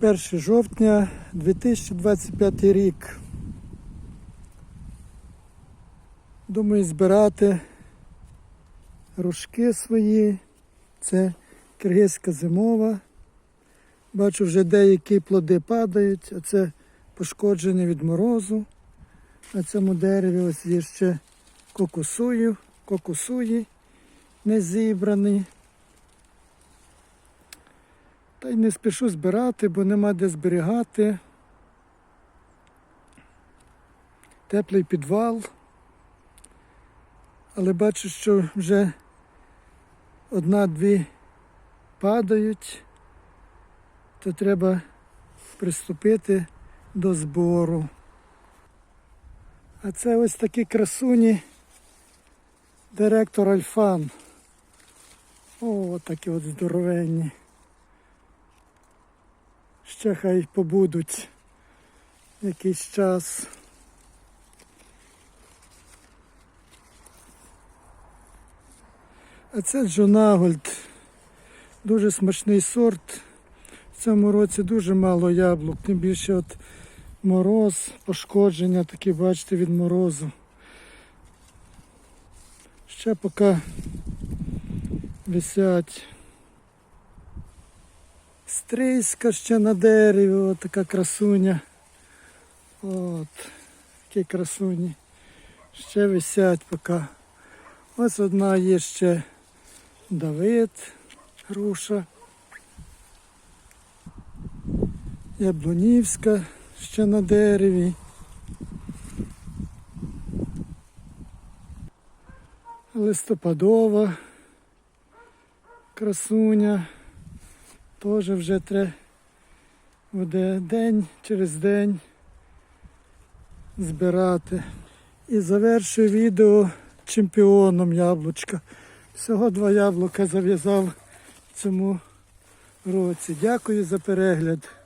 1 жовтня 2025 рік. Думаю збирати рушки свої. Це киргизька зимова. Бачу, вже деякі плоди падають, а це пошкоджені від морозу. На цьому дереві ось є ще кокосую, кокосуї не зібрані. Та й не спішу збирати, бо нема де зберігати. Теплий підвал. Але бачу, що вже одна-дві падають, то треба приступити до збору. А це ось такі красуні директор Альфан. О, такі от здоровенні. Ще хай побудуть якийсь час. А це Джонагольд. Дуже смачний сорт. В цьому році дуже мало яблук, тим більше от мороз, пошкодження такі, бачите, від морозу. Ще поки висять. Стрийська ще на дереві, от така красуня. От, такі красуні. Ще висять поки. Ось одна є ще Давид, груша. Яблунівська ще на дереві. Листопадова красуня. Теж вже треба буде день через день збирати. І завершую відео чемпіоном яблучка. Всього два яблука зав'язав цьому році. Дякую за перегляд.